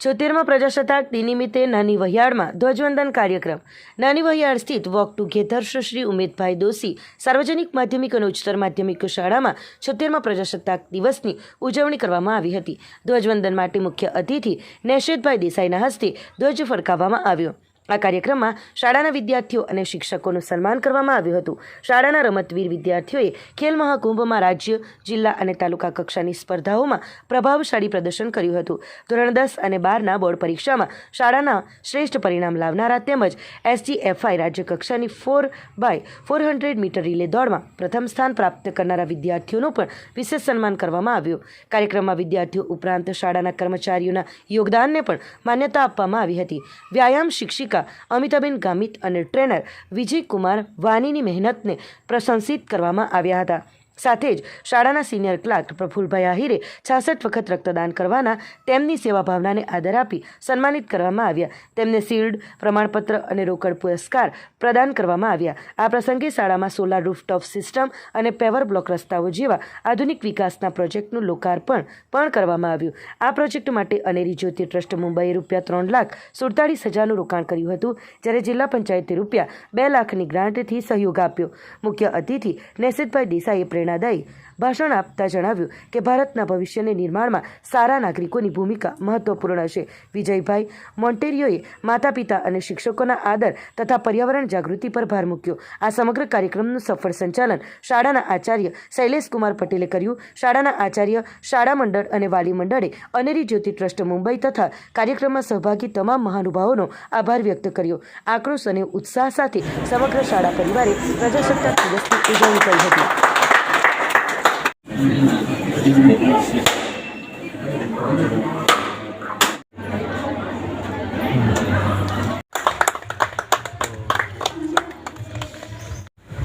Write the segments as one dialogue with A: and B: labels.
A: છોતેરમાં પ્રજાસત્તાક દિન નિમિત્તે નાની વહિયાળમાં ધ્વજવંદન કાર્યક્રમ. નાની વહિયાળ સ્થિત વોક ટુગેધર શ્રી ઉમેદભાઈ દોશી સાર્વજનિક માધ્યમિક અને ઉચ્ચતર માધ્યમિક શાળામાં છોતેરમાં પ્રજાસત્તાક દિવસની ઉજવણી કરવામાં આવી હતી. ધ્વજવંદન માટે મુખ્ય અતિથિ નેશેદભાઈ દેસાઈના હસ્તે ધ્વજ ફરકાવવામાં આવ્યો. આ કાર્યક્રમમાં શાળાના વિદ્યાર્થીઓ અને શિક્ષકોનું સન્માન કરવામાં આવ્યું હતું. શાળાના રમતવીર વિદ્યાર્થીઓએ ખેલ મહાકુંભમાં રાજ્ય, જિલ્લા અને તાલુકા કક્ષાની સ્પર્ધાઓમાં પ્રભાવશાળી પ્રદર્શન કર્યું હતું. ધોરણ દસ અને બારના બોર્ડ પરીક્ષામાં શાળાના શ્રેષ્ઠ પરિણામ લાવનારા તેમજ એસજીએફઆઈ રાજ્ય કક્ષાની four by four hundred meter relay દોડમાં પ્રથમ સ્થાન પ્રાપ્ત કરનારા વિદ્યાર્થીઓનું પણ વિશેષ સન્માન કરવામાં આવ્યું. કાર્યક્રમમાં વિદ્યાર્થીઓ ઉપરાંત શાળાના કર્મચારીઓના યોગદાનને પણ માન્યતા આપવામાં આવી હતી. વ્યાયામ શિક્ષિકા અમિતાબેન ગામિત અને ટ્રેનર વિજયકુમાર વાનીની મહેનતને પ્રશંસિત કરવામાં આવ્યા હતા. સાથે જ શાળાના સિનિયર ક્લાર્ક પ્રફુલભાઈ આહિરે છાસઠ વખત રક્તદાન કરવાના તેમની સેવા ભાવનાને આદર આપી સન્માનિત કરવામાં આવ્યા. તેમને શિલ્ડ પ્રમાણપત્ર અને રોકડ પુરસ્કાર પ્રદાન કરવામાં આવ્યા. આ પ્રસંગે શાળામાં સોલાર રૂફટોપ સિસ્ટમ અને પેવર બ્લોક રસ્તાઓ જેવા આધુનિક વિકાસના પ્રોજેક્ટનું લોકાર્પણ પણ કરવામાં આવ્યું. આ પ્રોજેક્ટ માટે અનેરી જ્યોતિ ટ્રસ્ટ મુંબઈએ રૂપિયા ત્રણ લાખ સુડતાળીસ હજારનું રોકાણ કર્યું હતું, જ્યારે જિલ્લા પંચાયતે રૂપિયા બે લાખની ગ્રાન્ટથી સહયોગ આપ્યો. મુખ્ય અતિથિ નેસિતભાઈ દેસાઈએ પ્રેરણાદાયી ભાષણ આપતા જણાવ્યું કે ભારતના ભવિષ્યને નિર્માણમાં સારા નાગરિકોની ભૂમિકા મહત્વપૂર્ણ છે. વિજયભાઈ મોન્ટેરિયોએ માતા પિતા અને શિક્ષકોના આદર તથા પર્યાવરણ જાગૃતિ પર ભાર મૂક્યો. આ સમગ્ર કાર્યક્રમનું સફળ સંચાલન શાળાના આચાર્ય શૈલેષ કુમાર પટેલે કર્યું. શાળાના આચાર્ય શાળા મંડળ અને વાલી મંડળે અનેરી જ્યોતિ ટ્રસ્ટ મુંબઈ તથા કાર્યક્રમમાં સહભાગી તમામ મહાનુભાવોનો આભાર વ્યક્ત કર્યો. આક્રોશ અને ઉત્સાહ સાથે સમગ્ર શાળા પરિવારે પ્રજાસત્તાક દિવસની ઉજવણી કરી હતી.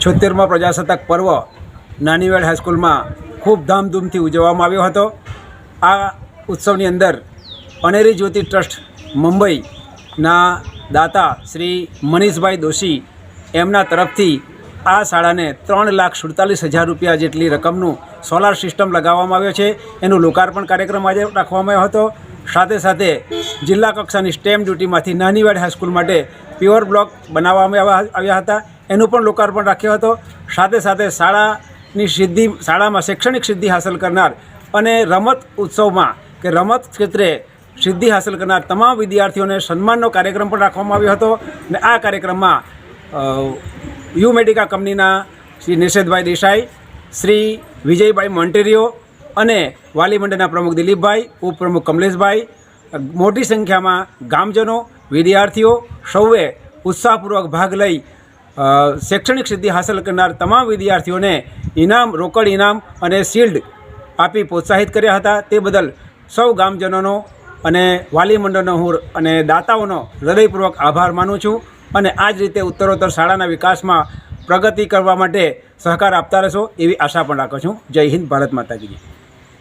B: છોતેરમાં પ્રજાસત્તાક પર્વ નાનીવાડ હાઈસ્કૂલમાં ખૂબ ધામધૂમથી ઉજવવામાં આવ્યો હતો. આ ઉત્સવની અંદર અનેરી જ્યોતિ ટ્રસ્ટ મુંબઈના દાતા શ્રી મનીષભાઈ દોશી એમના તરફથી આ શાળાને ત્રણ લાખ સુડતાલીસ હજાર રૂપિયા જેટલી રકમનું સોલાર સિસ્ટમ લગાવવામાં આવ્યો છે. એનું લોકાર્પણ કાર્યક્રમ આજે રાખવામાં આવ્યો હતો. સાથે સાથે જિલ્લા કક્ષાની સ્ટેમ ડ્યુટીમાંથી નાનીવાડ હાઈસ્કૂલ માટે પ્યોર બ્લોક બનાવવામાં આવ્યા હતા. એનું પણ લોકાર્પણ રાખ્યો હતો. સાથે સાથે શાળાની સિદ્ધિ, શાળામાં શૈક્ષણિક સિદ્ધિ હાંસલ કરનાર અને રમત ઉત્સવમાં કે રમત ક્ષેત્રે સિદ્ધિ હાંસલ કરનાર તમામ વિદ્યાર્થીઓને સન્માનનો કાર્યક્રમ પણ રાખવામાં આવ્યો હતો. અને આ કાર્યક્રમમાં યુ મેડિકા કંપનીના શ્રી નિષેધભાઈ દેસાઈ, શ્રી વિજયભાઈ મોન્ટેરિયો અને વાલી મંડળના પ્રમુખ દિલીપભાઈ, ઉપપ્રમુખ કમલેશભાઈ, મોટી સંખ્યામાં ગામજનો, વિદ્યાર્થીઓ સૌએ ઉત્સાહપૂર્વક ભાગ લઈ શૈક્ષણિક સિદ્ધિ હાંસલ કરનાર તમામ વિદ્યાર્થીઓને ઇનામ, રોકડ ઇનામ અને શિલ્ડ આપી પ્રોત્સાહિત કર્યા હતા. તે બદલ સૌ ગામજનોનો અને વાલી મંડળનો હું અને દાતાઓનો હૃદયપૂર્વક આભાર માનું છું. અને આ જ રીતે ઉત્તરોત્તર શાળાના વિકાસમાં પ્રગતિ કરવા માટે સહકાર આપતા રહેશો એવી આશા પણ રાખું છું. જય હિન્દ, ભારત માતા